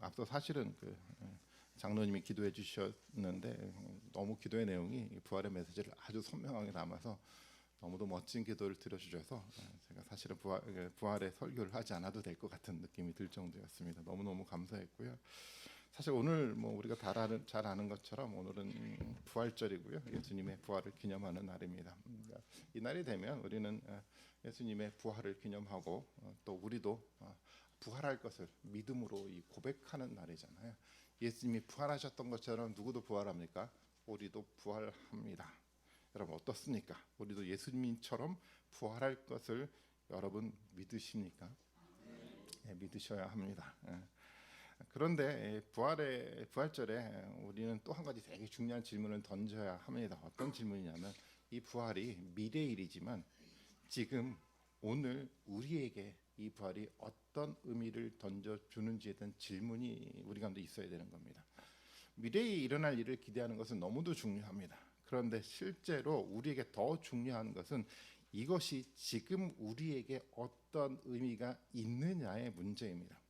앞서 사실은 그 예, 장로님이 기도해 주셨는데 음, 너무 기도의 내용이 부활의 메시지를 아주 선명하게 담아서 너무도 멋진 기도를 드려주셔서 예, 제가 사실은 부활, 예, 부활 의 설교를 하지 않아도 될 것 같은 느낌이 들 정도였습니다. 너무 너무 감사했고요. 사실 오늘 뭐 우리가 다 아는, 잘 아는 것처럼 오늘은 음, 부활절이고요. 예수님의 부활을 기념하는 날입니다. 음, 그러니까 이 날이 되면 우리는 어, 예수님의 부활을 기념하고 어, 또 우리도 어, 부활할 것을 믿음으로 이 고백하는 날이잖아요. 예수님이 부활하셨던 것처럼 누구도 부활합니까? 우리도 부활합니다. 여러분 어떻습니까? 우리도 예수님처럼 부활할 것을 여러분 믿으십니까? 예, 믿으셔야 합니다. 예. 그런데 예, 부활의 부활절에 우리는 또 한 가지 되게 중요한 질문을 던져야 합니다. 어떤 질문이냐면 이 부활이 미래 일이지만 지금 오늘 우리에게 이 부활이 어떤 의미를 던져 주는지에 대한 질문이 우리 가운데 있어야 되는 겁니다. 미래에 일어날 일을 기대하는 것은 너무도 중요합니다. 그런데 실제로 우리에게 더 중요한 것은 이것이 지금 우리에게 어떤 의미가 있느냐의 문제입니다.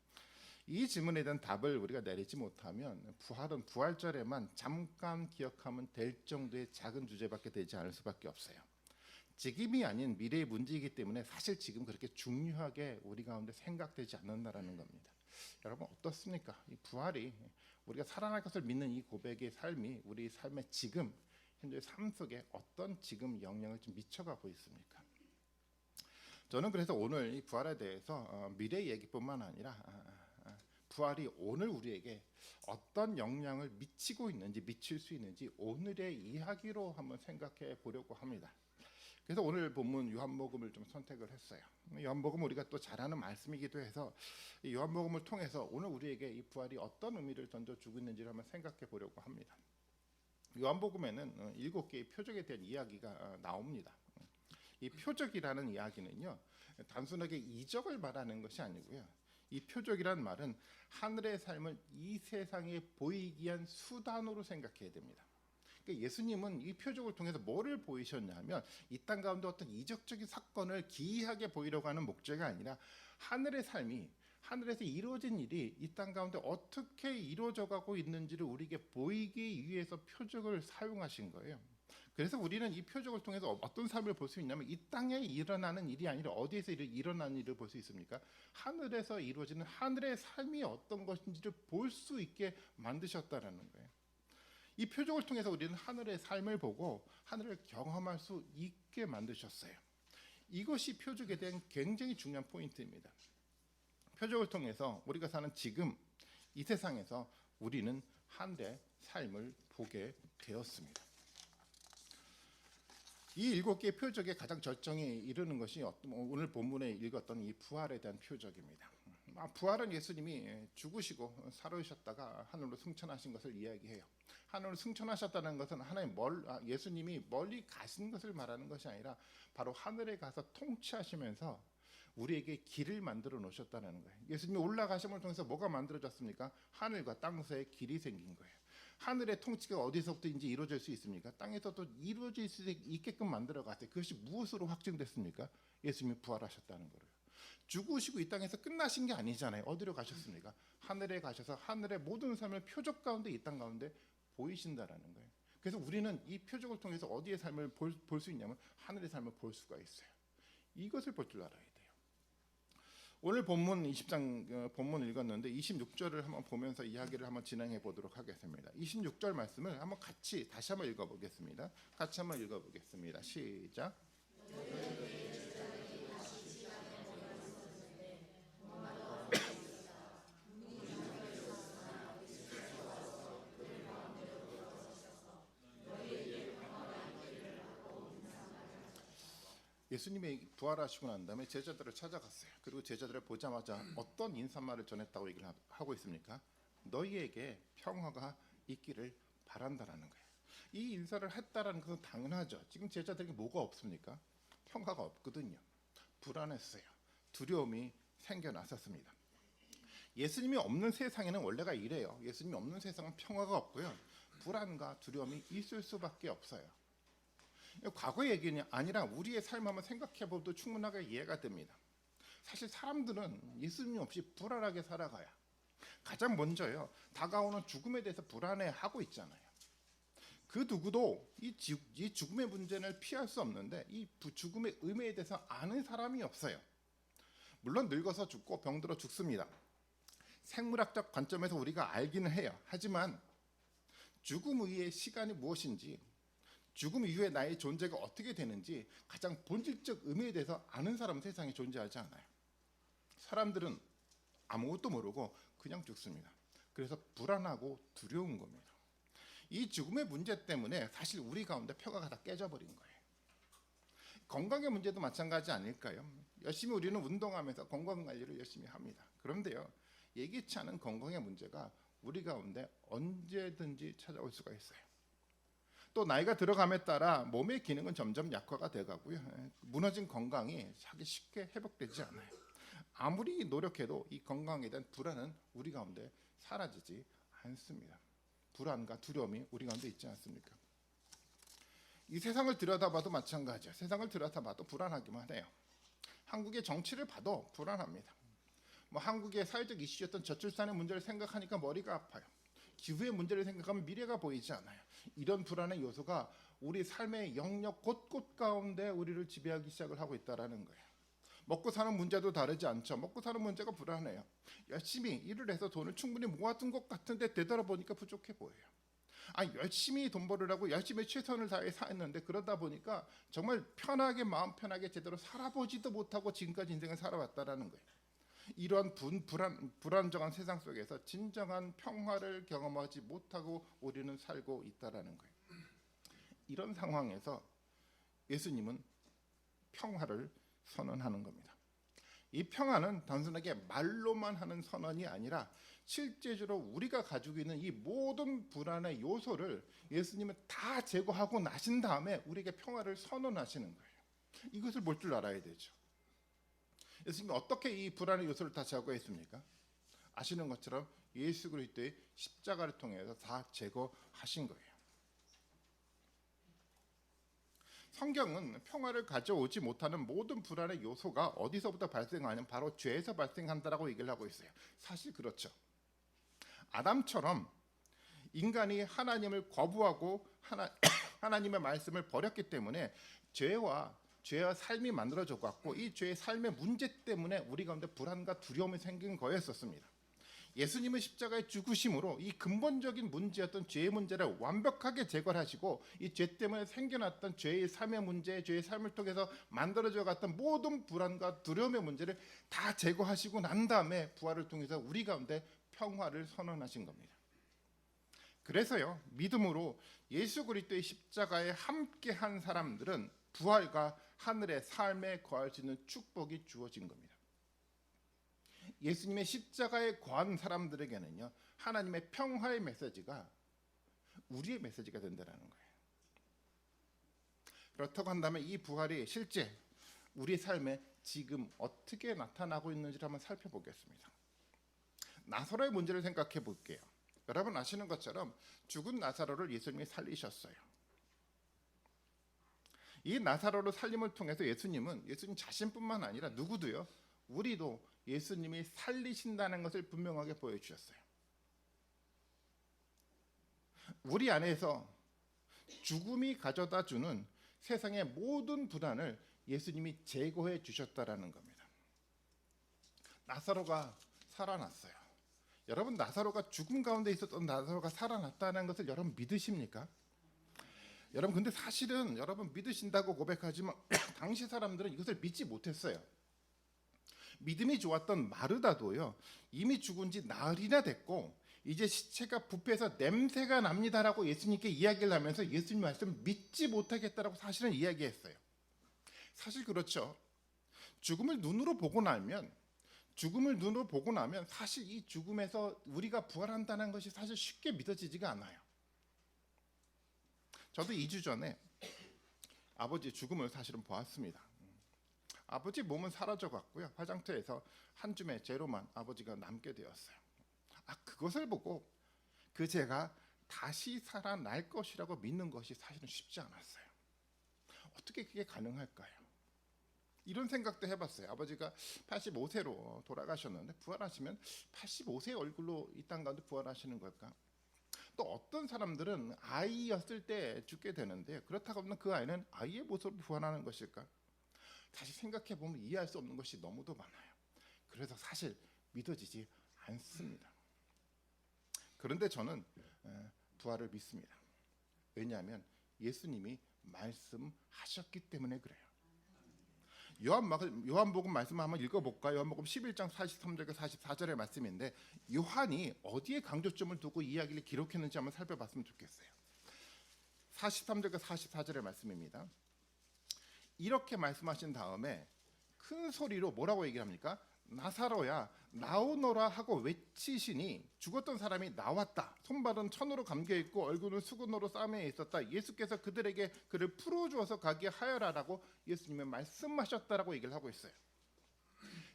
이 질문에 대한 답을 우리가 내리지 못하면 부활은 부활절에만 잠깐 기억하면 될 정도의 작은 주제밖에 되지 않을 수밖에 없어요. 지금이 아닌 미래의 문제이기 때문에 사실 지금 그렇게 중요하게 우리 가운데 생각되지 않는다라는 겁니다. 여러분 어떻습니까? 이 부활이 우리가 살아날 것을 믿는 이 고백의 삶이 우리 삶의 지금 현재 삶 속에 어떤 지금 영향을 좀 미쳐가고 있습니까? 저는 그래서 오늘 이 부활에 대해서 어, 미래 얘기뿐만 아니라 아, 아, 부활이 오늘 우리에게 어떤 영향을 미치고 있는지 미칠 수 있는지 오늘의 이야기로 한번 생각해 보려고 합니다. 그래서 오늘 본문 요한복음을 좀 선택을 했어요. 요한복음 우리가 또잘 아는 말씀이기도 해서 이 요한복음을 통해서 오늘 우리에게 이 부활이 어떤 의미를 던져 주고 있는지를 한번 생각해 보려고 합니다. 요한복음에는 어, 일곱 개의 표적에 대한 이야기가 어, 나옵니다. 이 표적이라는 이야기는요 단순하게 이적을 말하는 것이 아니고요. 이 표적이란 말은 하늘의 삶을 이 세상에 보이기 위한 수단으로 생각해야 됩니다. 그러니까 예수님은 이 표적을 통해서 뭐를 보이셨냐면 이 땅 가운데 어떤 이적적인 사건을 기이하게 보이려고 하는 목적이 아니라 하늘의 삶이 하늘에서 이루어진 일이 이 땅 가운데 어떻게 이루어져 가고 있는지를 우리에게 보이기 위해서 표적을 사용하신 거예요. 그래서 우리는 이 표적을 통해서 어떤 삶을 볼 수 있냐면 이 땅에 일어나는 일이 아니라 어디에서 일어나는 일을 볼 수 있습니까? 하늘에서 이루어지는 하늘의 삶이 어떤 것인지를 볼 수 있게 만드셨다라는 거예요. 이 표적을 통해서 우리는 하늘의 삶을 보고 하늘을 경험할 수 있게 만드셨어요. 이것이 표적에 대한 굉장히 중요한 포인트입니다. 표적을 통해서 우리가 사는 지금 이 세상에서 우리는 하늘의 삶을 보게 되었습니다. 이 일곱 개의 표적의 가장 절정에 이르는 것이 오늘 본문에 읽었던 이 부활에 대한 표적입니다. 아, 부활은 예수님이 죽으시고 살아오셨다가 하늘로 승천하신 것을 이야기해요. 하늘로 승천하셨다는 것은 하나님 멀 아, 예수님이 멀리 가신 것을 말하는 것이 아니라 바로 하늘에 가서 통치하시면서 우리에게 길을 만들어 놓으셨다는 거예요. 예수님이 올라가심을 통해서 뭐가 만들어졌습니까? 하늘과 땅 사이에 길이 생긴 거예요. 하늘의 통치가 어디서부터인지 이루어질 수 있습니까? 땅에서도 이루어질 수 있게끔 만들어 갔어요. 그것이 무엇으로 확증됐습니까? 예수님이 부활하셨다는 거예요. 죽으시고 이 땅에서 끝나신 게 아니잖아요. 어디로 가셨습니까? 하늘에 가셔서 하늘의 모든 삶을 표적 가운데 이 땅 가운데 보이신다라는 거예요. 그래서 우리는 이 표적을 통해서 어디의 삶을 볼수 있냐면 하늘의 삶을 볼 수가 있어요. 이것을 볼 줄 알아야 돼요. 오늘 본문 20장 어, 본문 읽었는데 26절을 한번 보면서 이야기를 한번 진행해 보도록 하겠습니다. 26절 말씀을 한번 같이 다시 한번 읽어 보겠습니다. 같이 한번 읽어 보겠습니다. 시작. 예수님이 부활하시고 난 다음에 제자들을 찾아갔어요. 그리고 제자들을 보자마자 어떤 인사말을 전했다고 얘기를 하- 하고 있습니까? 너희에게 평화가 있기를 바란다라는 거예요. 이 인사를 했다라는 것은 당연하죠. 지금 제자들에게 뭐가 없습니까? 평화가 없거든요. 불안했어요. 두려움이 생겨났었습니다. 예수님이 없는 세상에는 원래가 이래요. 예수님이 없는 세상은 평화가 없고요. 불안과 두려움이 있을 수밖에 없어요. 과거 얘기는 아니라 우리의 삶 한번 생각해 봐도 충분하게 이해가 됩니다. 사실 사람들은 예수님 없이 불안하게 살아가야 가장 먼저요. 다가오는 죽음에 대해서 불안해하고 있잖아요. 그 누구도 이, 지- 이 죽음의 문제를 피할 수 없는데 이 부- 죽음의 의미에 대해서 아는 사람이 없어요. 물론 늙어서 죽고 병들어 죽습니다. 생물학적 관점에서 우리가 알기는 해요. 하지만 죽음 이후의 시간이 무엇인지, 죽음 이후에 나의 존재가 어떻게 되는지 가장 본질적 의미에 대해서 아는 사람은 세상에 존재하지 않아요. 사람들은 아무것도 모르고 그냥 죽습니다. 그래서 불안하고 두려운 겁니다. 이 죽음의 문제 때문에 사실 우리 가운데 평화가 다 깨져버린 거예요. 건강의 문제도 마찬가지 아닐까요? 열심히 우리는 운동하면서 건강 관리를 열심히 합니다. 그런데요, 예기치 않은 건강의 문제가 우리 가운데 언제든지 찾아올 수가 있어요. 또 나이가 들어감에 따라 몸의 기능은 점점 약화가 돼가고요. 예, 무너진 건강이 자기 쉽게 회복되지 않아요. 아무리 노력해도 이 건강에 대한 불안은 우리 가운데 사라지지 않습니다. 불안과 두려움이 우리 가운데 있지 않습니까? 이 세상을 들여다봐도 마찬가지야. 세상을 들여다봐도 불안하기만 해요. 한국의 정치를 봐도 불안합니다. 뭐 한국의 사회적 이슈였던 저출산의 문제를 생각하니까 머리가 아파요. 기후의 문제를 생각하면 미래가 보이지 않아요. 이런 불안의 요소가 우리 삶의 영역 곳곳 가운데 우리를 지배하기 시작을 하고 있다라는 거예요. 먹고 사는 문제도 다르지 않죠. 먹고 사는 문제가 불안해요. 열심히 일을 해서 돈을 충분히 모아둔 것 같은데 되돌아보니까 부족해 보여요. 아 열심히 돈 벌으라고 열심히 최선을 다해 사했는데 그러다 보니까 정말 편하게 마음 편하게 제대로 살아보지도 못하고 지금까지 인생을 살아왔다라는 거예요. 이러한 분, 불안, 불안정한 세상 속에서 진정한 평화를 경험하지 못하고 우리는 살고 있다라는 거예요. 이런 상황에서 예수님은 평화를 선언하는 겁니다. 이 평화는 단순하게 말로만 하는 선언이 아니라 실제적으로 우리가 가지고 있는 이 모든 불안의 요소를 예수님은 다 제거하고 나신 다음에 우리에게 평화를 선언하시는 거예요. 이것을 볼 줄 알아야 되죠. 예수님이 어떻게 이 불안의 요소를 다 제거했습니까? 아시는 것처럼 예수 그리스도의 십자가를 통해서 다 제거하신 거예요. 성경은 평화를 가져오지 못하는 모든 불안의 요소가 어디서부터 발생하냐면 바로 죄에서 발생한다라고 얘기를 하고 있어요. 사실 그렇죠. 아담처럼 인간이 하나님을 거부하고 하나, 하나님의 말씀을 버렸기 때문에 죄와 죄와 삶이 만들어져 갖고 이 죄의 삶의 문제 때문에 우리 가운데 불안과 두려움이 생긴 거였었습니다. 예수님은 십자가의 죽으심으로 이 근본적인 문제였던 죄의 문제를 완벽하게 제거하시고 이 죄 때문에 생겨났던 죄의 삶의 문제, 죄의 삶을 통해서 만들어져 갔던 모든 불안과 두려움의 문제를 다 제거하시고 난 다음에 부활을 통해서 우리 가운데 평화를 선언하신 겁니다. 그래서요 믿음으로 예수 그리스도의 십자가에 함께한 사람들은 부활과 하늘의 삶에 거할 수 있는 축복이 주어진 겁니다. 예수님의 십자가에 거한 사람들에게는요 하나님의 평화의 메시지가 우리의 메시지가 된다라는 거예요. 그렇다고 한다면 이 부활이 실제 우리 삶에 지금 어떻게 나타나고 있는지를 한번 살펴보겠습니다. 나사로의 문제를 생각해 볼게요. 여러분 아시는 것처럼 죽은 나사로를 예수님이 살리셨어요. 이 나사로를 살림을 통해서 예수님은 예수님 자신뿐만 아니라 누구도요. 우리도 예수님이 살리신다는 것을 분명하게 보여주셨어요. 우리 안에서 죽음이 가져다 주는 세상의 모든 불안을 예수님이 제거해 주셨다라는 겁니다. 나사로가 살아났어요. 여러분 나사로가 죽음 가운데 있었던 나사로가 살아났다는 것을 여러분 믿으십니까? 여러분 근데 사실은 여러분 믿으신다고 고백하지만 당시 사람들은 이것을 믿지 못했어요. 믿음이 좋았던 마르다도요 이미 죽은 지 나흘이나 됐고 이제 시체가 부패해서 냄새가 납니다라고 예수님께 이야기를 하면서 예수님 말씀 믿지 못하겠다라고 사실은 이야기했어요. 사실 그렇죠. 죽음을 눈으로 보고 나면 죽음을 눈으로 보고 나면 사실 이 죽음에서 우리가 부활한다는 것이 사실 쉽게 믿어지지가 않아요. 저도 2주 전에 아버지 죽음을 사실은 보았습니다. 아버지 몸은 사라져 갔고요. 화장터에서 한 줌의 재로만 아버지가 남게 되었어요. 아 그것을 보고 그 제가 다시 살아날 것이라고 믿는 것이 사실은 쉽지 않았어요. 어떻게 그게 가능할까요? 이런 생각도 해봤어요. 아버지가 85세로 돌아가셨는데 부활하시면 85세 얼굴로 이 땅 가운데 부활하시는 걸까? 또 어떤 사람들은 아이였을 때 죽게 되는데 그렇다고 하면 그 아이는 아이의 모습으로 부활하는 것일까? 다시 생각해 보면 이해할 수 없는 것이 너무도 많아요. 그래서 사실 믿어지지 않습니다. 그런데 저는 에, 부활을 믿습니다. 왜냐하면 예수님이 말씀하셨기 때문에 그래요. 요한복음 요한복음 말씀 한번 읽어볼까요? 요한복음 11장 43절과 44절의 말씀인데 요한이 어디에 강조점을 두고 이야기를 기록했는지 한번 살펴봤으면 좋겠어요. 43절과 44절의 말씀입니다. 이렇게 말씀하신 다음에 큰 소리로 뭐라고 얘기를 합니까? 나사로야 나오너라 하고 외치시니 죽었던 사람이 나왔다. 손발은 천으로 감겨 있고 얼굴은 수건으로 싸매 있었다. 예수께서 그들에게 그를 풀어 주어서 가게 하여라라고 예수님은 말씀하셨다라고 얘기를 하고 있어요.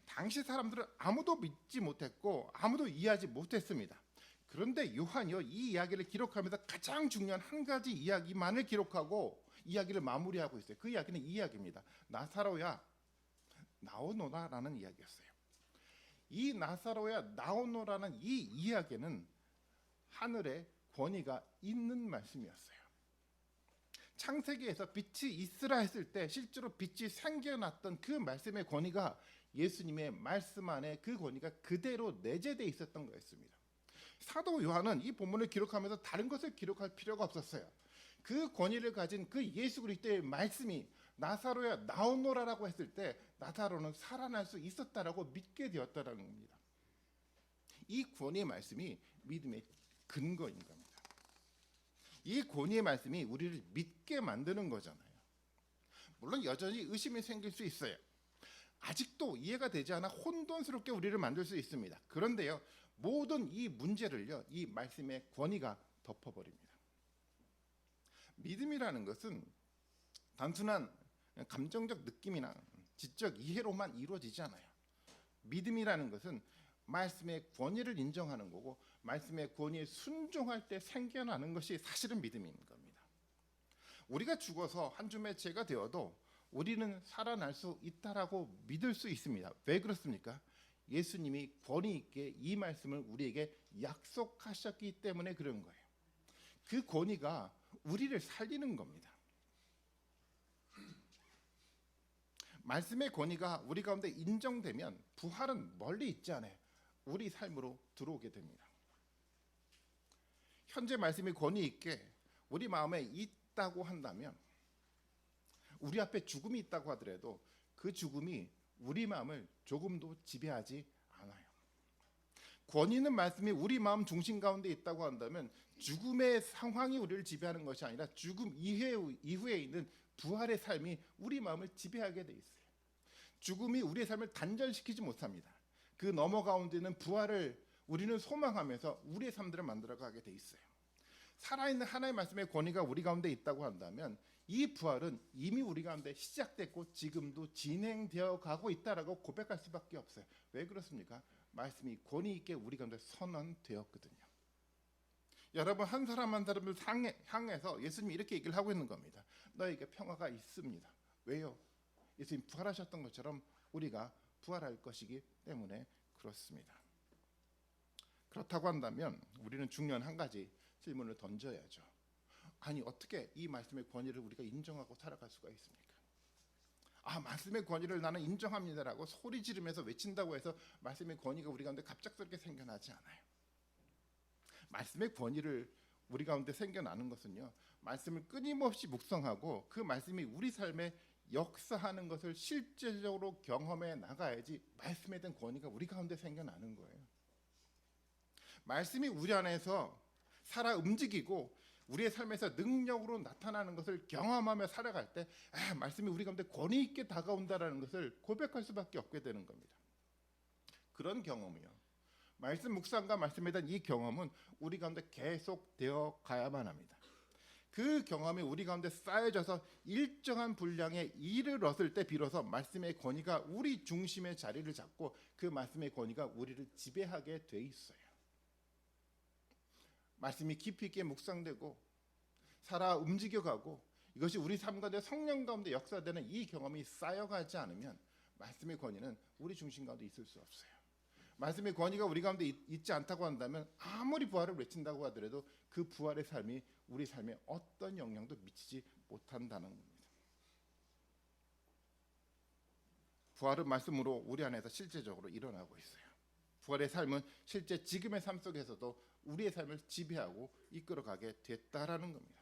당시 사람들은 아무도 믿지 못했고 아무도 이해하지 못했습니다. 그런데 요한이요 이 이야기를 기록하면서 가장 중요한 한 가지 이야기만을 기록하고 이야기를 마무리하고 있어요. 그 이야기는 이 이야기입니다. 나사로야 나오노라라는 이야기였어요. 이 나사로야 나오노라는 이 이야기는 하늘의 권위가 있는 말씀이었어요. 창세기에서 빛이 있으라 했을 때 실제로 빛이 생겨났던 그 말씀의 권위가 예수님의 말씀 안에 그 권위가 그대로 내재돼 있었던 거였습니다. 사도 요한은 이 본문을 기록하면서 다른 것을 기록할 필요가 없었어요. 그 권위를 가진 그 예수 그리스도의 말씀이 나사로야 나오노라라고 했을 때 나사로는 살아날 수 있었다라고 믿게 되었다라는 겁니다. 이 권위의 말씀이 믿음의 근거인 겁니다. 이 권위의 말씀이 우리를 믿게 만드는 거잖아요. 물론 여전히 의심이 생길 수 있어요. 아직도 이해가 되지 않아 혼돈스럽게 우리를 만들 수 있습니다. 그런데요, 모든 이 문제를요, 이 말씀의 권위가 덮어버립니다. 믿음이라는 것은 단순한 감정적 느낌이나 지적 이해로만 이루어지지 않아요. 믿음이라는 것은 말씀의 권위를 인정하는 거고 말씀의 권위에 순종할 때 생겨나는 것이 사실은 믿음인 겁니다. 우리가 죽어서 한 줌의 죄가 되어도 우리는 살아날 수 있다라고 믿을 수 있습니다. 왜 그렇습니까? 예수님이 권위 있게 이 말씀을 우리에게 약속하셨기 때문에 그런 거예요. 그 권위가 우리를 살리는 겁니다. 말씀의 권위가 우리 가운데 인정되면 부활은 멀리 있지 않아요. 우리 삶으로 들어오게 됩니다. 현재 말씀이 권위 있게 우리 마음에 있다고 한다면 우리 앞에 죽음이 있다고 하더라도 그 죽음이 우리 마음을 조금도 지배하지 않아요. 권위 있는 말씀이 우리 마음 중심 가운데 있다고 한다면 죽음의 상황이 우리를 지배하는 것이 아니라 죽음 이후에 있는 부활의 삶이 우리 마음을 지배하게 돼 있어요. 죽음이 우리의 삶을 단절시키지 못합니다. 그 너머 가운데는 부활을 우리는 소망하면서 우리의 삶들을 만들어가게 돼 있어요. 살아있는 하나의 말씀의 권위가 우리 가운데 있다고 한다면 이 부활은 이미 우리 가운데 시작됐고 지금도 진행되어 가고 있다라고 고백할 수밖에 없어요. 왜 그렇습니까? 말씀이 권위 있게 우리 가운데 선언되었거든요. 여러분 한 사람 한 사람을 향해, 향해서 예수님이 이렇게 얘기를 하고 있는 겁니다. 너에게 평화가 있습니다. 왜요? 예수님 부활하셨던 것처럼 우리가 부활할 것이기 때문에 그렇습니다. 그렇다고 한다면 우리는 중요한 한 가지 질문을 던져야죠. 아니 어떻게 이 말씀의 권위를 우리가 인정하고 살아갈 수가 있습니까? 아 말씀의 권위를 나는 인정합니다라고 소리 지르면서 외친다고 해서 말씀의 권위가 우리 가운데 갑작스럽게 생겨나지 않아요. 말씀의 권위를 우리 가운데 생겨나는 것은요. 말씀을 끊임없이 묵상하고 그 말씀이 우리 삶에 역사하는 것을 실제적으로 경험해 나가야지 말씀에 대한 권위가 우리 가운데 생겨나는 거예요. 말씀이 우리 안에서 살아 움직이고 우리의 삶에서 능력으로 나타나는 것을 경험하며 살아갈 때 아, 말씀이 우리 가운데 권위 있게 다가온다라는 것을 고백할 수밖에 없게 되는 겁니다. 그런 경험이요. 말씀 묵상과 말씀에 대한 이 경험은 우리 가운데 계속 되어 가야만 합니다. 그 경험이 우리 가운데 쌓여져서 일정한 분량에 이르렀을 때 비로소 말씀의 권위가 우리 중심의 자리를 잡고 그 말씀의 권위가 우리를 지배하게 돼 있어요. 말씀이 깊이 있게 묵상되고 살아 움직여가고 이것이 우리 삶 가운데 성령 가운데 역사되는 이 경험이 쌓여가지 않으면 말씀의 권위는 우리 중심 가운데 있을 수 없어요. 말씀의 권위가 우리 가운데 있, 있지 않다고 한다면 아무리 부활을 외친다고 하더라도 그 부활의 삶이 우리 삶에 어떤 영향도 미치지 못한다는 겁니다. 부활은 말씀으로 우리 안에서 실제적으로 일어나고 있어요. 부활의 삶은 실제 지금의 삶 속에서도 우리의 삶을 지배하고 이끌어가게 됐다라는 겁니다.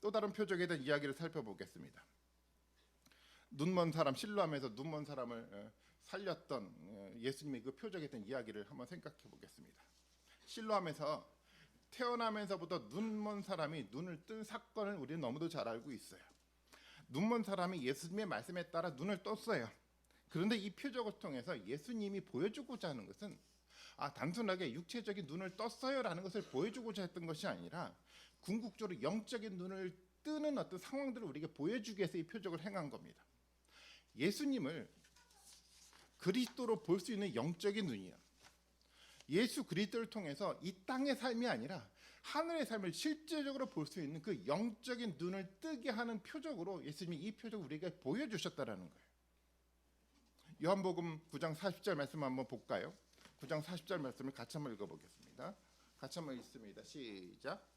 또 다른 표적에 대한 이야기를 살펴보겠습니다. 눈먼 사람 실로암에서 눈먼 사람을 어, 살렸던 어, 예수님의 그 표적에 대한 이야기를 한번 생각해 보겠습니다. 실로암에서 태어나면서부터 눈먼 사람이 눈을 뜬 사건을 우리는 너무도 잘 알고 있어요. 눈먼 사람이 예수님의 말씀에 따라 눈을 떴어요. 그런데 이 표적을 통해서 예수님이 보여주고자 하는 것은 아 단순하게 육체적인 눈을 떴어요라는 것을 보여주고자 했던 것이 아니라 궁극적으로 영적인 눈을 뜨는 어떤 상황들을 우리에게 보여주기 위해서 이 표적을 행한 겁니다. 예수님을 그리스도로 볼 수 있는 영적인 눈이요. 예수 그리스도를 통해서 이 땅의 삶이 아니라 하늘의 삶을 실제적으로 볼 수 있는 그 영적인 눈을 뜨게 하는 표적으로 예수님이 이 표적을 우리에게 보여주셨다라는 거예요. 요한복음 9장 40절 말씀 한번 볼까요? 9장 40절 말씀을 같이 한번 읽어보겠습니다. 같이 한번 읽습니다. 시작.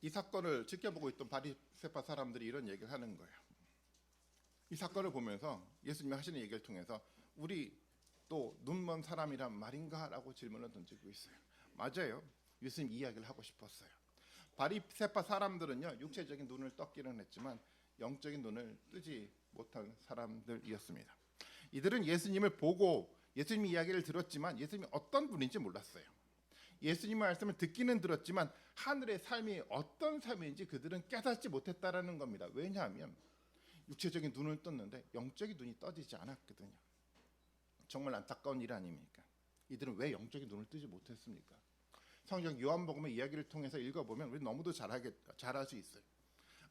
이 사건을 지켜보고 있던 바리새파 사람들이 이런 얘기를 하는 거예요. 이 사건을 보면서 예수님이 하시는 얘기를 통해서 우리 또 눈먼 사람이란 말인가라고 질문을 던지고 있어요. 맞아요. 예수님 이야기를 하고 싶었어요. 바리새파 사람들은요 육체적인 눈을 떴기는 했지만 영적인 눈을 뜨지 못한 사람들이었습니다. 이들은 예수님을 보고 예수님 이야기를 들었지만 예수님이 어떤 분인지 몰랐어요. 예수님의 말씀을 듣기는 들었지만 하늘의 삶이 어떤 삶인지 그들은 깨닫지 못했다라는 겁니다. 왜냐하면 육체적인 눈을 떴는데 영적인 눈이 떠지지 않았거든요. 정말 안타까운 일 아닙니까? 이들은 왜 영적인 눈을 뜨지 못했습니까? 성경 요한복음의 이야기를 통해서 읽어보면 우리 너무도 잘하게 잘할 수 있어요.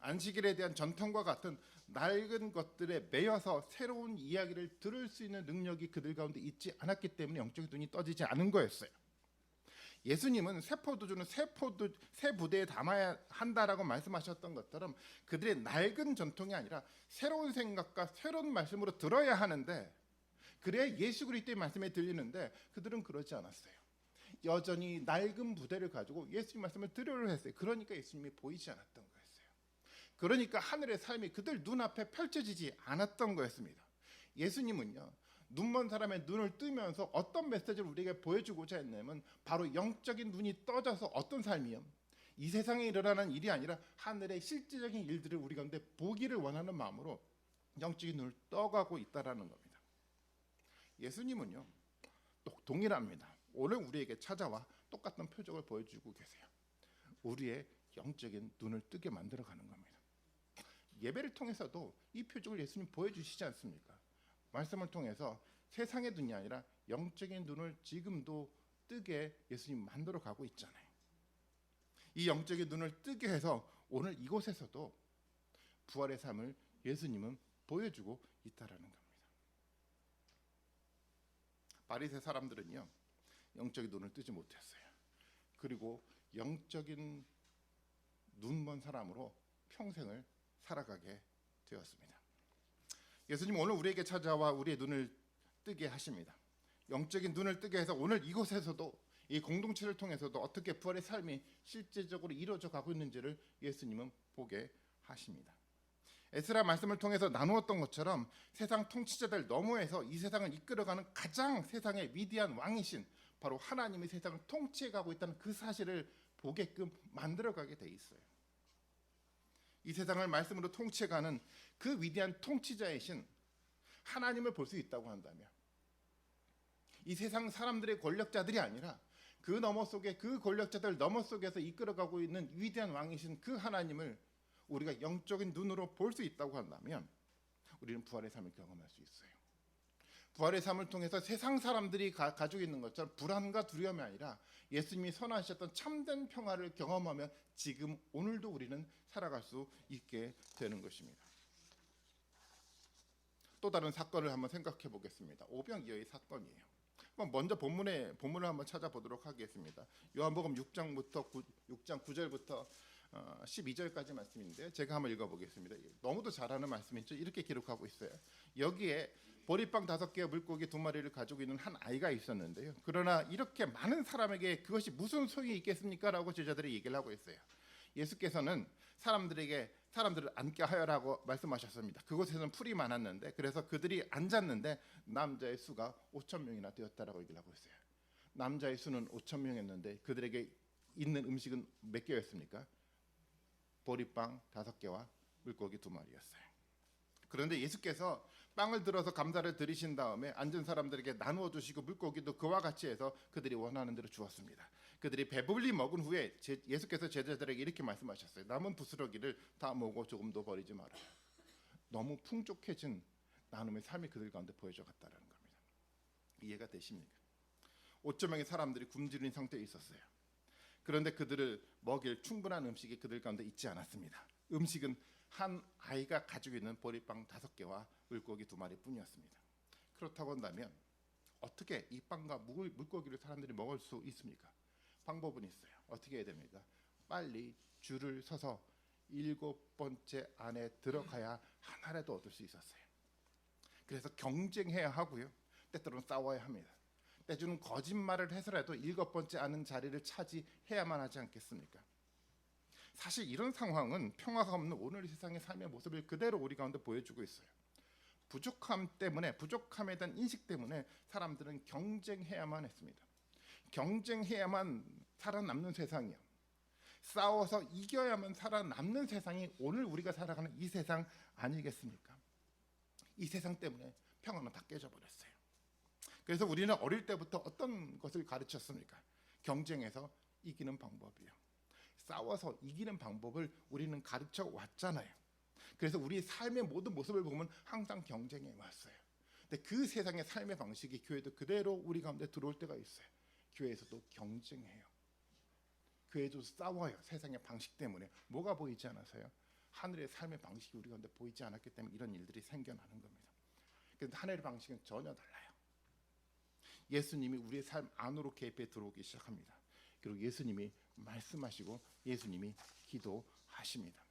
안식일에 대한 전통과 같은 낡은 것들에 매여서 새로운 이야기를 들을 수 있는 능력이 그들 가운데 있지 않았기 때문에 영적인 눈이 떠지지 않은 거였어요. 예수님은 새 포도주는 새 포도 새 부대에 담아야 한다라고 말씀하셨던 것처럼 그들의 낡은 전통이 아니라 새로운 생각과 새로운 말씀으로 들어야 하는데 그래야 예수 그리스도의 말씀에 들리는데 그들은 그러지 않았어요. 여전히 낡은 부대를 가지고 예수님 말씀을 들으려 했어요. 그러니까 예수님이 보이지 않았던 거였어요. 그러니까 하늘의 삶이 그들 눈앞에 펼쳐지지 않았던 거였습니다. 예수님은요. 눈먼 사람의 눈을 뜨면서 어떤 메시지를 우리에게 보여주고자 했냐면 바로 영적인 눈이 떠져서 어떤 삶이요? 이 세상에 일어나는 일이 아니라 하늘의 실제적인 일들을 우리 가운데 보기를 원하는 마음으로 영적인 눈을 떠가고 있다라는 겁니다. 예수님은요. 또 동일합니다. 오늘 우리에게 찾아와 똑같은 표적을 보여주고 계세요. 우리의 영적인 눈을 뜨게 만들어 가는 겁니다. 예배를 통해서도 이 표적을 예수님 보여주시지 않습니까? 말씀을 통해서 세상의 눈이 아니라 영적인 눈을 지금도 뜨게 예수님 만들어 가고 있잖아요. 이 영적인 눈을 뜨게 해서 오늘 이곳에서도 부활의 삶을 예수님은 보여주고 있다라는 겁니다. 바리새 사람들은요 영적인 눈을 뜨지 못했어요. 그리고 영적인 눈먼 사람으로 평생을 살아가게 되었습니다. 예수님 오늘 우리에게 찾아와 우리의 눈을 뜨게 하십니다. 영적인 눈을 뜨게 해서 오늘 이곳에서도 이 공동체를 통해서도 어떻게 부활의 삶이 실제적으로 이루어져 가고 있는지를 예수님은 보게 하십니다. 에스라 말씀을 통해서 나누었던 것처럼 세상 통치자들 너머에서 이 세상을 이끌어가는 가장 세상의 위대한 왕이신 바로 하나님이 세상을 통치해 가고 있다는 그 사실을 보게끔 만들어 가게 돼 있어요. 이 세상을 말씀으로 통치해가는 그 위대한 통치자이신 하나님을 볼 수 있다고 한다면 이 세상 사람들의 권력자들이 아니라 그 너머 속에 그 권력자들 너머 속에서 이끌어가고 있는 위대한 왕이신 그 하나님을 우리가 영적인 눈으로 볼 수 있다고 한다면 우리는 부활의 삶을 경험할 수 있어요. 부활의 삶을 통해서 세상 사람들이 가, 가지고 있는 것처럼 불안과 두려움이 아니라 예수님이 선언하셨던 참된 평화를 경험하며 지금 오늘도 우리는 살아갈 수 있게 되는 것입니다. 또 다른 사건을 한번 생각해 보겠습니다. 오병이어의 사건이에요. 먼저 본문의 본문을 한번 찾아보도록 하겠습니다. 요한복음 6장부터 9, 6장 9절부터 어, 12절까지 말씀인데 제가 한번 읽어보겠습니다. 너무도 잘하는 말씀이죠. 이렇게 기록하고 있어요. 여기에 보리빵 다섯 개와 물고기 두 마리를 가지고 있는 한 아이가 있었는데요. 그러나 이렇게 많은 사람에게 그것이 무슨 소용이 있겠습니까라고 제자들이 얘기를 하고 있어요. 예수께서는 사람들에게 사람들을 앉게 하여라고 말씀하셨습니다. 그곳에는 풀이 많았는데 그래서 그들이 앉았는데 남자의 수가 5천 명이나 되었다라고 얘기를 하고 있어요. 남자의 수는 5천 명이었는데 그들에게 있는 음식은 몇 개였습니까? 보리빵 다섯 개와 물고기 두 마리였어요. 그런데 예수께서 빵을 들어서 감사를 드리신 다음에 앉은 사람들에게 나누어 주시고 물고기도 그와 같이 해서 그들이 원하는 대로 주었습니다. 그들이 배불리 먹은 후에 제- 예수께서 제자들에게 이렇게 말씀하셨어요. 남은 부스러기를 다 모으고 조금도 버리지 마라. 너무 풍족해진 나눔의 삶이 그들 가운데 보여져 갔다는 겁니다. 이해가 되십니까? 5천 명의 사람들이 굶주린 상태에 있었어요. 그런데 그들을 먹일 충분한 음식이 그들 가운데 있지 않았습니다. 음식은 한 아이가 가지고 있는 보리빵 다섯 개와 물고기 두 마리뿐이었습니다. 그렇다고 한다면 어떻게 이 빵과 물, 물고기를 사람들이 먹을 수 있습니까? 방법은 있어요. 어떻게 해야 됩니까? 빨리 줄을 서서 일곱 번째 안에 들어가야 하나라도 얻을 수 있었어요. 그래서 경쟁해야 하고요. 때때로는 싸워야 합니다. 때주는 거짓말을 해서라도 일곱 번째 아는 자리를 차지해야만 하지 않겠습니까? 사실 이런 상황은 평화가 없는 오늘 세상의 삶의 모습을 그대로 우리 가운데 보여주고 있어요. 부족함 때문에 부족함에 대한 인식 때문에 사람들은 경쟁해야만 했습니다. 경쟁해야만 살아남는 세상이요. 싸워서 이겨야만 살아남는 세상이 오늘 우리가 살아가는 이 세상 아니겠습니까? 이 세상 때문에 평화는 다 깨져버렸어요. 그래서 우리는 어릴 때부터 어떤 것을 가르쳤습니까? 경쟁해서 이기는 방법이요. 싸워서 이기는 방법을 우리는 가르쳐 왔잖아요. 그래서 우리 삶의 모든 모습을 보면 항상 경쟁해 왔어요. 근데 그 세상의 삶의 방식이 교회도 그대로 우리 가운데 들어올 때가 있어요. 교회에서도 경쟁해요. 교회도 싸워요. 세상의 방식 때문에 뭐가 보이지 않아서요? 하늘의 삶의 방식이 우리 가운데 보이지 않았기 때문에 이런 일들이 생겨나는 겁니다. 그런데 하늘의 방식은 전혀 달라요. 예수님이 우리의 삶 안으로 개입해 들어오기 시작합니다. 그리고 예수님이 말씀하시고 예수님이 기도하십니다.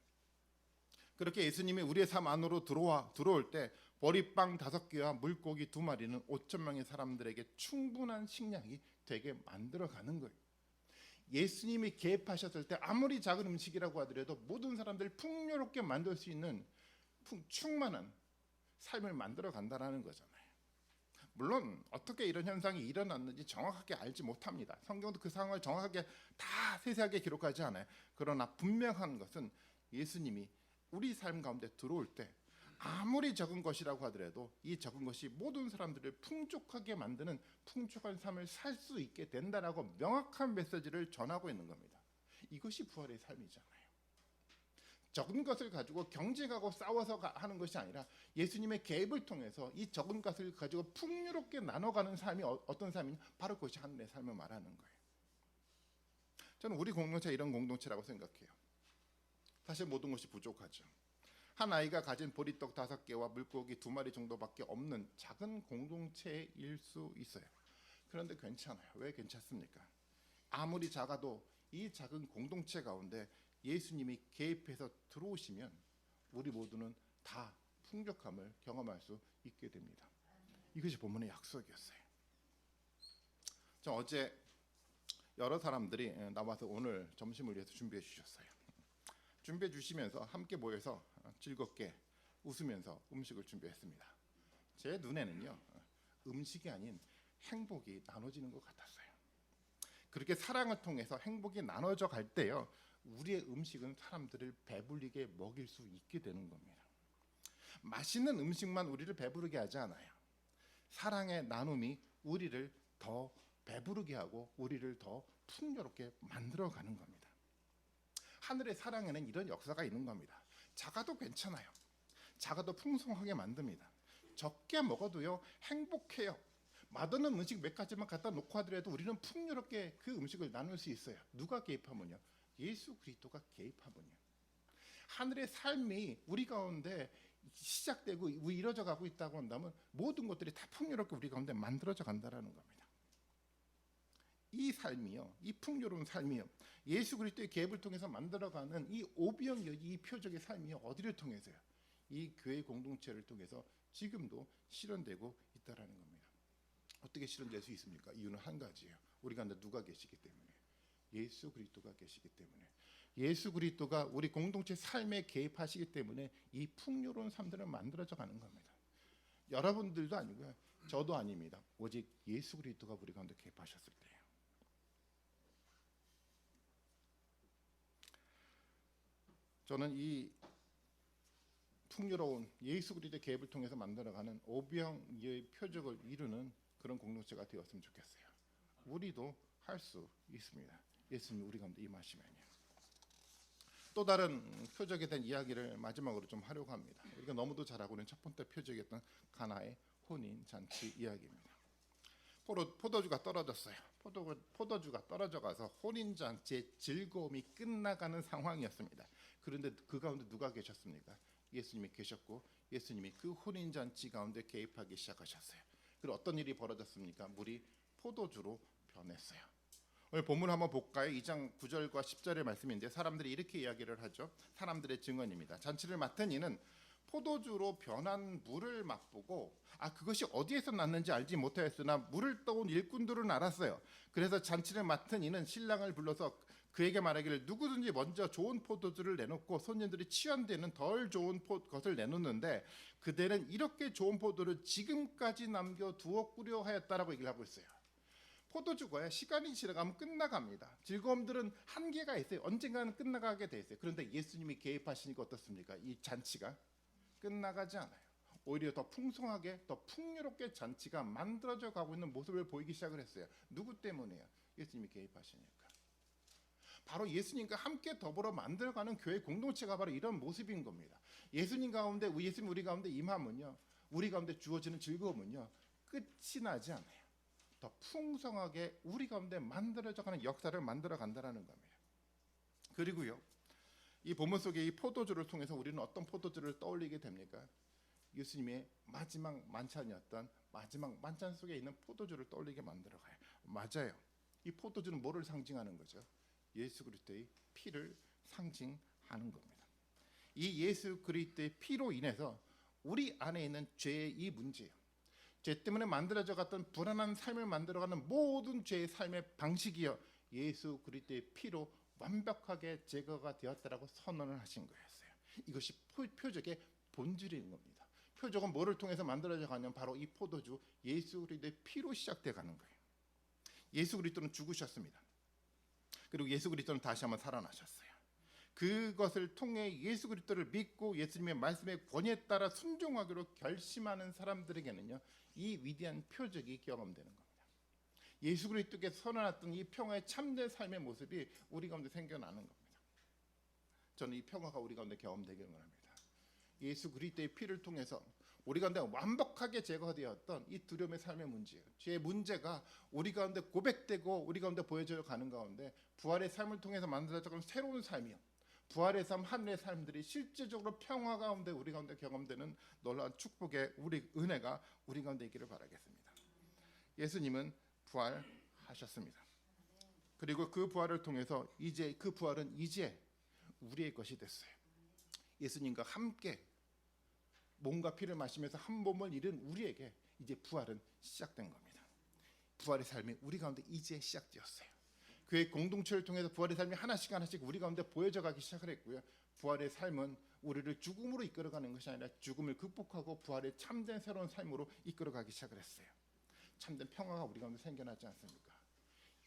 그렇게 예수님이 우리의 삶 안으로 들어와 들어올 때 보리빵 다섯 개와 물고기 두 마리는 5천 명의 사람들에게 충분한 식량이 되게 만들어 가는 거예요. 예수님이 개입하셨을 때 아무리 작은 음식이라고 하더라도 모든 사람들 풍요롭게 만들 수 있는 풍, 충만한 삶을 만들어 간다라는 거잖아요. 물론 어떻게 이런 현상이 일어났는지 정확하게 알지 못합니다. 성경도 그 상황을 정확하게 다 세세하게 기록하지 않아요. 그러나 분명한 것은 예수님이 우리 삶 가운데 들어올 때 아무리 적은 것이라고 하더라도 이 적은 것이 모든 사람들을 풍족하게 만드는 풍족한 삶을 살 수 있게 된다라고 명확한 메시지를 전하고 있는 겁니다. 이것이 부활의 삶이잖아요. 적은 것을 가지고 경쟁하고 싸워서 가- 하는 것이 아니라 예수님의 개입을 통해서 이 적은 것을 가지고 풍요롭게 나눠가는 삶이 어, 어떤 삶이냐 바로 그것이 하늘의 삶을 말하는 거예요. 저는 우리 공동체 이런 공동체라고 생각해요. 사실 모든 것이 부족하죠. 한 아이가 가진 보리떡 다섯 개와 물고기 두 마리 정도밖에 없는 작은 공동체일 수 있어요. 그런데 괜찮아요. 왜 괜찮습니까? 아무리 작아도 이 작은 공동체 가운데 예수님이 개입해서 들어오시면 우리 모두는 다 풍족함을 경험할 수 있게 됩니다. 이것이 본문의 약속이었어요. 저 어제 여러 사람들이 나와서 오늘 점심을 위해서 준비해 주셨어요. 준비해 주시면서 함께 모여서 즐겁게 웃으면서 음식을 준비했습니다. 제 눈에는요 음식이 아닌 행복이 나눠지는 것 같았어요. 그렇게 사랑을 통해서 행복이 나눠져 갈 때요 우리의 음식은 사람들을 배불리게 먹일 수 있게 되는 겁니다. 맛있는 음식만 우리를 배부르게 하지 않아요. 사랑의 나눔이 우리를 더 배부르게 하고 우리를 더 풍요롭게 만들어 가는 겁니다. 하늘의 사랑에는 이런 역사가 있는 겁니다. 작아도 괜찮아요. 작아도 풍성하게 만듭니다. 적게 먹어도요 행복해요. 맛없는 음식 몇 가지만 갖다 놓고 하더라도 우리는 풍요롭게 그 음식을 나눌 수 있어요. 누가 개입하면요? 예수 그리스도가 개입하면요. 하늘의 삶이 우리 가운데 시작되고 이루어져 가고 있다고 한다면 모든 것들이 다 풍요롭게 우리 가운데 만들어져 간다라는 겁니다. 이 삶이요, 이 풍요로운 삶이요, 예수 그리스도의 계획을 통해서 만들어가는 이 오비형 이 표적의 삶이요 어디를 통해서요? 이 교회 공동체를 통해서 지금도 실현되고 있다라는 겁니다. 어떻게 실현될 수 있습니까? 이유는 한 가지예요. 우리 가운데 누가 계시기 때문에 예수 그리스도가 계시기 때문에 예수 그리스도가 우리 공동체 삶에 개입하시기 때문에 이 풍요로운 삶들을 만들어져 가는 겁니다. 여러분들도 아니고요. 저도 아닙니다. 오직 예수 그리스도가 우리 가운데 개입하셨을 때예요. 저는 이 풍요로운 예수 그리스도의 개입을 통해서 만들어가는 오병의 표적을 이루는 그런 공동체가 되었으면 좋겠어요. 우리도 할 수 있습니다. 예수님 우리 가운데 임하시면요. 또 다른 표적에 대한 이야기를 마지막으로 좀 하려고 합니다. 우리가 너무도 잘 알고 있는 첫 번째 표적이었던 가나의 혼인 잔치 이야기입니다. 포도, 포도주가 떨어졌어요. 포도, 포도 주가 떨어져 가서 혼인 잔치의 즐거움이 끝나가는 상황이었습니다. 그런데 그 가운데 누가 계셨습니까? 예수님이 계셨고 예수님이 그 혼인 잔치 가운데 개입하기 시작하셨어요. 그리고 어떤 일이 벌어졌습니까? 물이 포도주로 변했어요. 오늘 본문 한번 볼까요? 2장 9절과 10절의 말씀인데 사람들이 이렇게 이야기를 하죠. 사람들의 증언입니다. 잔치를 맡은 이는 포도주로 변한 물을 맛보고 아 그것이 어디에서 났는지 알지 못하였으나 물을 떠온 일꾼들은 알았어요. 그래서 잔치를 맡은 이는 신랑을 불러서 그에게 말하기를 누구든지 먼저 좋은 포도주를 내놓고 손님들이 취한 데는 덜 좋은 포, 것을 내놓는데 그대는 이렇게 좋은 포도를 지금까지 남겨 두었구려 하였다라고 얘기를 하고 있어요. 포도주가요 시간이 지나가면 끝나갑니다. 즐거움들은 한계가 있어요. 언젠가는 끝나가게 돼 있어요. 그런데 예수님이 개입하시니까 어떻습니까? 이 잔치가 끝나가지 않아요. 오히려 더 풍성하게, 더 풍요롭게 잔치가 만들어져 가고 있는 모습을 보이기 시작을 했어요. 누구 때문에요? 예수님이 개입하시니까. 바로 예수님과 함께 더불어 만들어가는 교회 공동체가 바로 이런 모습인 겁니다. 예수님 가운데, 예수님 우리 가운데 임하면요, 우리 가운데 주어지는 즐거움은요, 끝이 나지 않아요. 더 풍성하게 우리 가운데 만들어져가는 역사를 만들어 간다라는 겁니다. 그리고요, 이 본문 속에 이 포도주를 통해서 우리는 어떤 포도주를 떠올리게 됩니까? 예수님의 마지막 만찬이었던 마지막 만찬 속에 있는 포도주를 떠올리게 만들어가요. 맞아요. 이 포도주는 뭐를 상징하는 거죠? 예수 그리스도의 피를 상징하는 겁니다. 이 예수 그리스도의 피로 인해서 우리 안에 있는 죄의 이 문제예요. 죄 때문에 만들어져 갔던 불안한 삶을 만들어가는 모든 죄의 삶의 방식이요 예수 그리스도의 피로 완벽하게 제거가 되었다라고 선언을 하신 거였어요. 이것이 표적의 본질인 겁니다. 표적은 뭐를 통해서 만들어져 가냐면 바로 이 포도주 예수 그리스도의 피로 시작돼 가는 거예요. 예수 그리스도는 죽으셨습니다. 그리고 예수 그리스도는 다시 한번 살아나셨어요. 그것을 통해 예수 그리스도를 믿고 예수님의 말씀의 권위에 따라 순종하기로 결심하는 사람들에게는요 이 위대한 표적이 경험되는 겁니다. 예수 그리스도께서 선언했던 이 평화의 참된 삶의 모습이 우리 가운데 생겨나는 겁니다. 저는 이 평화가 우리 가운데 경험되기를 원합니다. 예수 그리스도의 피를 통해서 우리 가운데 완벽하게 제거되었던 이 두려움의 삶의 문제예요. 죄의 문제가 우리 가운데 고백되고 우리 가운데 보여져 가는 가운데 부활의 삶을 통해서 만들어져가는 새로운 삶이요. 부활의 삶, 하늘의 삶들이 실제적으로 평화 가운데 우리 가운데 경험되는 놀라운 축복의 우리 은혜가 우리 가운데 있기를 바라겠습니다. 예수님은 부활하셨습니다. 그리고 그 부활을 통해서 이제 그 부활은 이제 우리의 것이 됐어요. 예수님과 함께 몸과 피를 마시면서 한 몸을 잃은 우리에게 이제 부활은 시작된 겁니다. 부활의 삶이 우리 가운데 이제 시작되었어요. 교회 공동체를 통해서 부활의 삶이 하나씩 하나씩 우리 가운데 보여져 가기 시작을 했고요. 부활의 삶은 우리를 죽음으로 이끌어가는 것이 아니라 죽음을 극복하고 부활의 참된 새로운 삶으로 이끌어가기 시작을 했어요. 참된 평화가 우리 가운데 생겨나지 않습니까?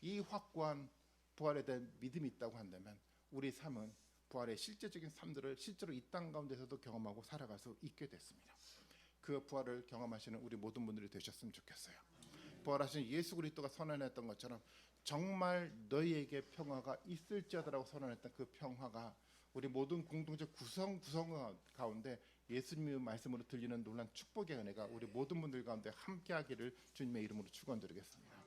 이 확고한 부활에 대한 믿음이 있다고 한다면 우리 삶은 부활의 실제적인 삶들을 실제로 이 땅 가운데서도 경험하고 살아갈 수 있게 됐습니다. 그 부활을 경험하시는 우리 모든 분들이 되셨으면 좋겠어요. 부활하신 예수 그리스도가 선언했던 것처럼 정말 너희에게 평화가 있을지어다라고 선언했던 그 평화가 우리 모든 공동체 구성 구성 가운데 예수님의 말씀으로 들리는 놀란 축복의 은혜가 우리 모든 분들 가운데 함께하기를 주님의 이름으로 축원드리겠습니다.